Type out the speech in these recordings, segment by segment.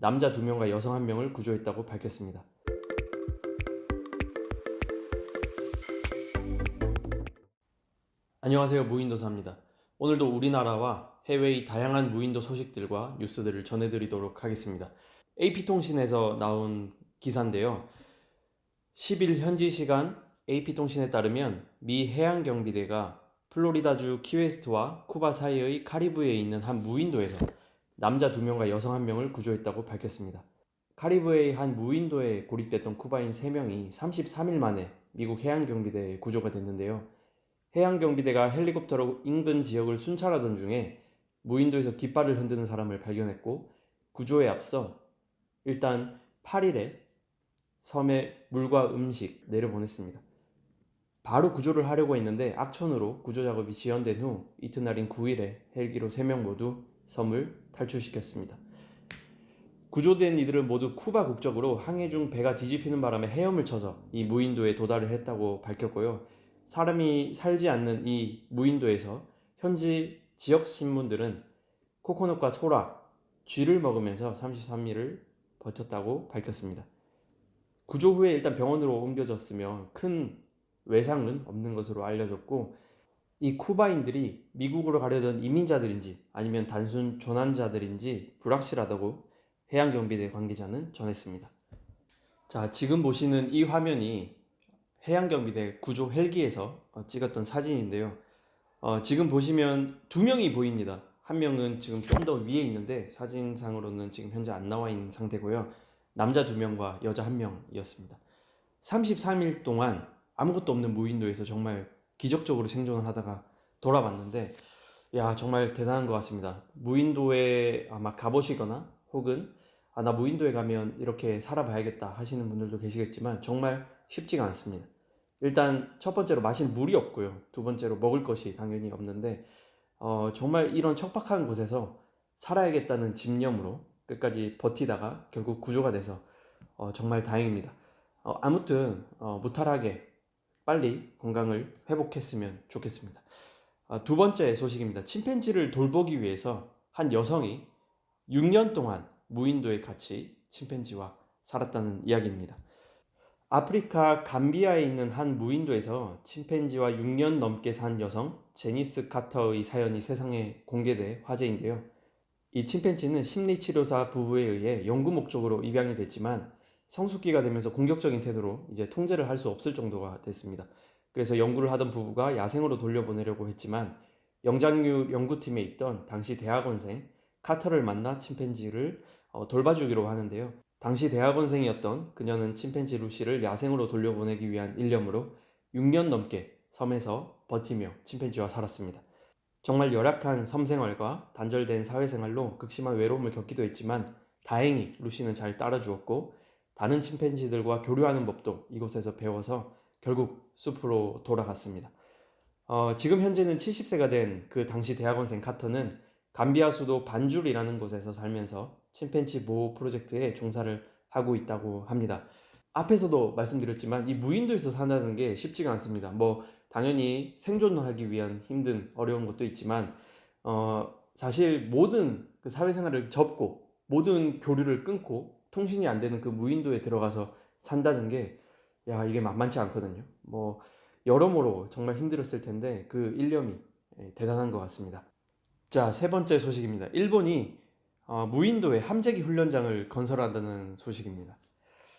남자 2명과 여성 1명을 구조했다고 밝혔습니다. 안녕하세요. 무인도사입니다. 오늘도 우리나라와 해외의 다양한 무인도 소식들과 뉴스들을 전해드리도록 하겠습니다. AP통신에서 나온 기사인데요. 10일 현지 시간 AP통신에 따르면 미 해양경비대가 플로리다주 키웨스트와 쿠바 사이의 카리브해에 있는 한 무인도에서 남자 2명과 여성 1명을 구조했다고 밝혔습니다. 카리브해의 한 무인도에 고립됐던 쿠바인 3명이 33일 만에 미국 해양경비대에 구조가 됐는데요. 해양경비대가 헬리콥터로 인근 지역을 순찰하던 중에 무인도에서 깃발을 흔드는 사람을 발견했고 구조에 앞서 일단 8일에 섬에 물과 음식 내려보냈습니다. 바로 구조를 하려고 했는데 악천후로 구조 작업이 지연된 후 이튿날인 9일에 헬기로 3명 모두 섬을 탈출시켰습니다. 구조된 이들은 모두 쿠바 국적으로 항해 중 배가 뒤집히는 바람에 헤엄을 쳐서 이 무인도에 도달을 했다고 밝혔고요. 사람이 살지 않는 이 무인도에서 현지 지역 신문들은 코코넛과 소라, 쥐를 먹으면서 33일을 버텼다고 밝혔습니다. 구조 후에 일단 병원으로 옮겨졌으며 큰 외상은 없는 것으로 알려졌고 이 쿠바인들이 미국으로 가려던 이민자들인지 아니면 단순 조난자들인지 불확실하다고 해양경비대 관계자는 전했습니다. 자, 지금 보시는 이 화면이 해양경비대 구조 헬기에서 어, 찍었던 사진인데요. 어, 지금 보시면 두 명이 보입니다. 한 명은 지금 좀 더 위에 있는데 사진상으로는 지금 현재 안 나와 있는 상태고요. 남자 두 명과 여자 한 명이었습니다. 33일 동안 아무것도 없는 무인도에서 정말 기적적으로 생존을 하다가 돌아왔는데 야 정말 대단한 것 같습니다. 무인도에 아마 가보시거나 혹은 아, 나 무인도에 가면 이렇게 살아봐야겠다 하시는 분들도 계시겠지만 정말 쉽지가 않습니다. 일단 첫 번째로 마실 물이 없고요. 두 번째로 먹을 것이 당연히 없는데 어, 정말 이런 척박한 곳에서 살아야겠다는 집념으로 끝까지 버티다가 결국 구조가 돼서 어, 정말 다행입니다. 어, 아무튼 어, 무탈하게 빨리 건강을 회복했으면 좋겠습니다. 아, 두 번째 소식입니다. 침팬지를 돌보기 위해서 한 여성이 6년 동안 무인도에 같이 침팬지와 살았다는 이야기입니다. 아프리카 감비아에 있는 한 무인도에서 침팬지와 6년 넘게 산 여성 제니스 카터의 사연이 세상에 공개돼 화제인데요. 이 침팬지는 심리치료사 부부에 의해 연구 목적으로 입양이 됐지만 성숙기가 되면서 공격적인 태도로 이제 통제를 할 수 없을 정도가 됐습니다. 그래서 연구를 하던 부부가 야생으로 돌려보내려고 했지만 영장류 연구팀에 있던 당시 대학원생 카터를 만나 침팬지를 어, 돌봐주기로 하는데요. 당시 대학원생이었던 그녀는 침팬지 루시를 야생으로 돌려보내기 위한 일념으로 6년 넘게 섬에서 버티며 침팬지와 살았습니다. 정말 열악한 섬 생활과 단절된 사회생활로 극심한 외로움을 겪기도 했지만 다행히 루시는 잘 따라주었고 다른 침팬지들과 교류하는 법도 이곳에서 배워서 결국 숲으로 돌아갔습니다. 어, 지금 현재는 70세가 된 그 당시 대학원생 카터는 감비아 수도 반줄이라는 곳에서 살면서 침팬지 보호 프로젝트에 종사를 하고 있다고 합니다. 앞에서도 말씀드렸지만 이 무인도에서 산다는 게 쉽지가 않습니다. 뭐 당연히 생존하기 위한 힘든 어려운 것도 있지만 어, 사실 모든 그 사회생활을 접고 모든 교류를 끊고 통신이 안 되는 그 무인도에 들어가서 산다는 게 야 이게 만만치 않거든요. 뭐 여러모로 정말 힘들었을 텐데 그 일념이 예, 대단한 것 같습니다. 자, 세 번째 소식입니다. 일본이 어, 무인도에 함재기 훈련장을 건설한다는 소식입니다.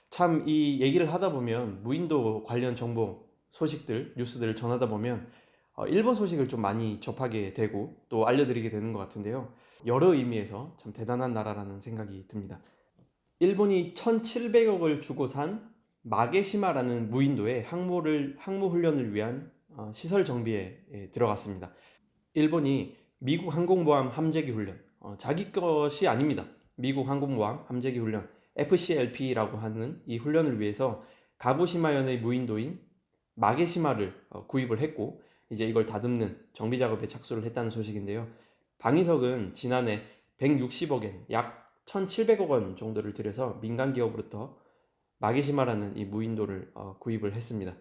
참 이 얘기를 하다 보면 무인도 관련 정보 소식들 뉴스들을 전하다 보면 어, 일본 소식을 좀 많이 접하게 되고 또 알려드리게 되는 것 같은데요. 여러 의미에서 참 대단한 나라라는 생각이 듭니다. 일본이 1,700억을 주고 산 마게시마라는 무인도에 항모를 항모 훈련을 위한 어, 시설 정비에 예, 들어갔습니다. 일본이 미국 항공모함 함재기 훈련, 어, 자기 것이 아닙니다. 미국 항공모함 함재기 훈련, FCLP라고 하는 이 훈련을 위해서 가부시마현의 무인도인 마게시마를 어, 구입을 했고 이제 이걸 다듬는 정비 작업에 착수를 했다는 소식인데요. 방위석은 지난해 160억엔 약 1,700억 원 정도를 들여서 민간 기업으로부터 마게시마라는 이 무인도를 어, 구입을 했습니다.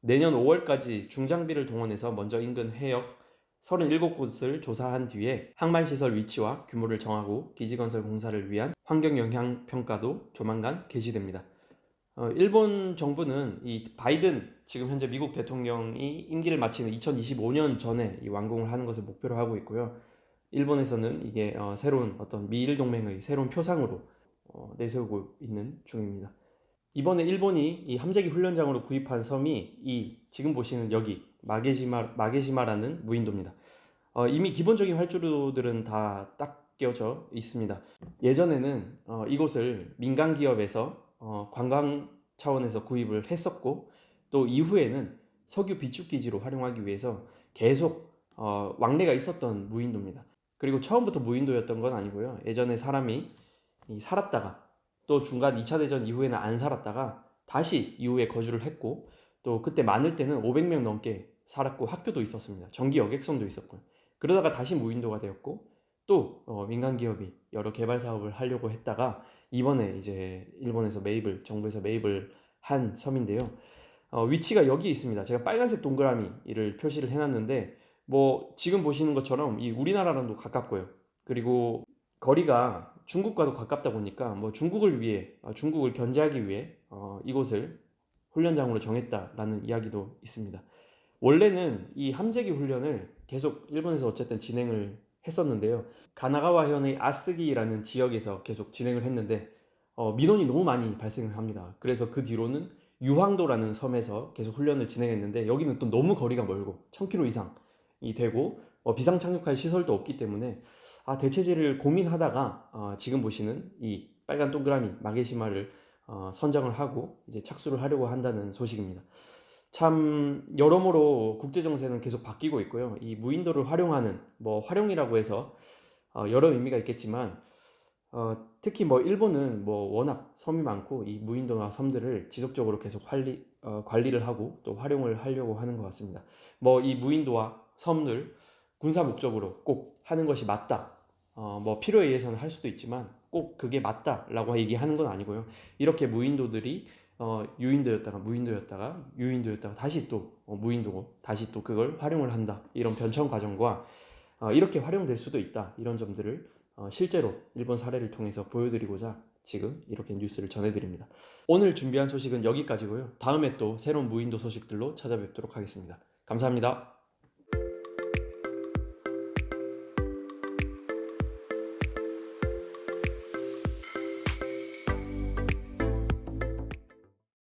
내년 5월까지 중장비를 동원해서 먼저 인근 해역 37곳을 조사한 뒤에 항만시설 위치와 규모를 정하고 기지 건설 공사를 위한 환경 영향 평가도 조만간 개시됩니다. 어, 일본 정부는 이 바이든 지금 현재 미국 대통령이 임기를 마치는 2025년 전에 이 완공을 하는 것을 목표로 하고 있고요. 일본에서는 이게 어, 새로운 어떤 미일 동맹의 새로운 표상으로 어, 내세우고 있는 중입니다. 이번에 일본이 이 함재기 훈련장으로 구입한 섬이 이 지금 보시는 여기 마게시마 마게시마라는 무인도입니다. 어, 이미 기본적인 활주로들은 다 닦여져 있습니다. 예전에는 어, 이곳을 민간 기업에서 어, 관광 차원에서 구입을 했었고 또 이후에는 석유 비축 기지로 활용하기 위해서 계속 어, 왕래가 있었던 무인도입니다. 그리고 처음부터 무인도였던 건 아니고요. 예전에 사람이 이 살았다가 또 중간 2차 대전 이후에는 안 살았다가 다시 이후에 거주를 했고 또 그때 많을 때는 500명 넘게 살았고 학교도 있었습니다. 전기 여객선도 있었고요. 그러다가 다시 무인도가 되었고 또 어, 민간 기업이 여러 개발 사업을 하려고 했다가 이번에 이제 일본에서 매입을 정부에서 매입을 한 섬인데요. 어, 위치가 여기 있습니다. 제가 빨간색 동그라미를 표시를 해놨는데 뭐 지금 보시는 것처럼 이 우리나라랑도 가깝고요. 그리고 거리가 중국과도 가깝다 보니까 뭐 중국을 위해 어, 중국을 견제하기 위해 어, 이곳을 훈련장으로 정했다라는 이야기도 있습니다. 원래는 이 함재기 훈련을 계속 일본에서 어쨌든 진행을 했었는데요. 가나가와 현의 아스기라는 지역에서 계속 진행을 했는데 어, 민원이 너무 많이 발생을 합니다. 그래서 그 뒤로는 유황도라는 섬에서 계속 훈련을 진행했는데 여기는 또 너무 거리가 멀고 1000km 이상이 되고 어, 비상 착륙할 시설도 없기 때문에 아, 대체제를 고민하다가 어, 지금 보시는 이 빨간 동그라미 마게시마를 어, 선정을 하고 이제 착수를 하려고 한다는 소식입니다. 참 여러모로 국제 정세는 계속 바뀌고 있고요. 이 무인도를 활용하는 뭐 활용이라고 해서 어, 여러 의미가 있겠지만 어, 특히 뭐 일본은 뭐 워낙 섬이 많고 이 무인도나 섬들을 지속적으로 계속 관리, 어, 관리를 하고 또 활용을 하려고 하는 것 같습니다. 뭐 이 무인도와 섬을 군사 목적으로 꼭 하는 것이 맞다. 어, 뭐 필요에 의해서는 할 수도 있지만 꼭 그게 맞다라고 얘기하는 건 아니고요. 이렇게 무인도들이 어, 유인도였다가 무인도였다가 유인도였다가 다시 또 어, 무인도고 다시 또 그걸 활용을 한다. 이런 변천 과정과 어, 이렇게 활용될 수도 있다. 이런 점들을 어, 실제로 일본 사례를 통해서 보여드리고자 지금 이렇게 뉴스를 전해드립니다. 오늘 준비한 소식은 여기까지고요. 다음에 또 새로운 무인도 소식들로 찾아뵙도록 하겠습니다. 감사합니다.